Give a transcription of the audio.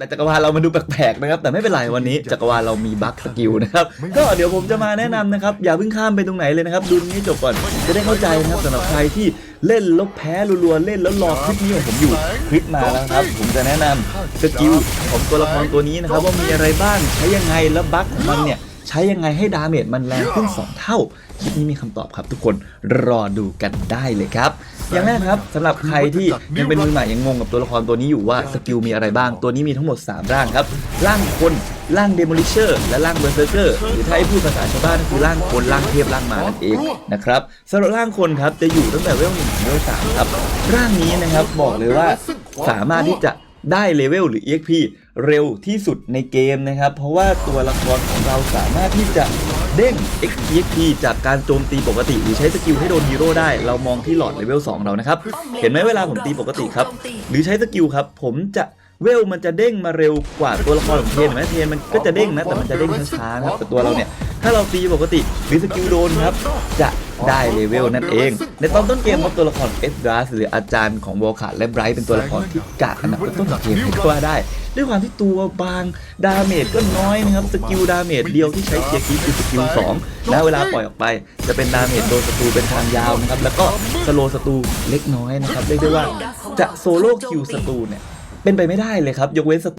แต่จักรวาลเรามันดูแปลกๆนะครับ แต่ไม่เป็นไรวันนี้จักรวาลเรามีบัคสกิลนะครับ ก็เดี๋ยวผมจะมาแนะนำนะครับ อย่าเพิ่งข้ามไปตรงไหนเลยนะครับ ดูตรงนี้ให้จบก่อนจะได้เข้าใจนะครับสำหรับใครที่เล่นแล้วแพ้รัวๆเล่นแล้วรอคลิปนี้ของผมอยู่คลิปมาแล้วครับ ผมจะแนะนำสกิลของตัวละครตัวนี้นะครับ ว่ามีอะไรบ้างใช้ยังไงแล้วบัคของมันเนี่ย ใช้ยังไงให้ดาเมจมันแรงขึ้น 2 เท่าคลิปนี้มีคำตอบครับทุกคนรอดูกันได้เลยครับ อย่างแรกครับสำหรับใครที่ยังเป็นมือใหม่ยังงงกับตัวละครตัวนี้อยู่ว่าสกิลมีอะไรบ้าง ตัวนี้มีทั้งหมด 3 ร่างครับ ร่างคนร่างเดโมลิเชอร์และร่างเบอร์เซอร์เกอร์หรือถ้าให้พูดภาษาชาวบ้านก็คือร่างคนร่างเทพร่างมานั่นเองนะครับสำหรับร่างคนครับจะอยู่ตั้งแต่เวลหนึ่งถึงเวลสามครับร่างนี้นะครับบอกเลยว่าสามารถที่จะ ได้เลเวลหรือ EXP เร็วที่สุดในเกมนะครับ เพราะว่าตัวละครของเราสามารถที่จะเด้ง EXP จากการโจมตีปกติ หรือใช้สกิลให้โดนฮีโร่ได้ เรามองที่หลอดเลเวล2เรานะครับ เห็นไหมเวลาผมตีปกติครับ หรือใช้สกิลครับ ผมจะเวลมันจะเด้งมาเร็วกว่าตัวละครของเทนเห็นไหมเทนมันก็จะเด้งนะแต่มันจะเด้งช้าๆนะครับแต่ตัวเราเนี่ย ถ้าเราตีปกติหรือสกิลโดนครับ จะได้เลเวลนั่นเอง ในตอนต้นเกมครับตัวละครเอสดรัสหรืออาจารย์ของวอลคาร์และไบรท์เป็นตัวละครที่กากอันดับต้นของเกมให้ก็ว่าได้ ด้วยความที่ตัวบางดาเมจก็น้อยนะครับสกิลดาเมจเดียวที่ใช้เกียร์คีคือสกิล2นะเวลาปล่อยออกไป จะเป็นดาเมจโดนศัตรูเป็นทางยาวนะครับแล้วก็สโลศัตรูเล็กน้อยนะครับเรียกได้ว่าจะโซโล่คิวศัตรูเนี่ยเป็นไปไม่ได้เลยครับยกเว้นศัตรู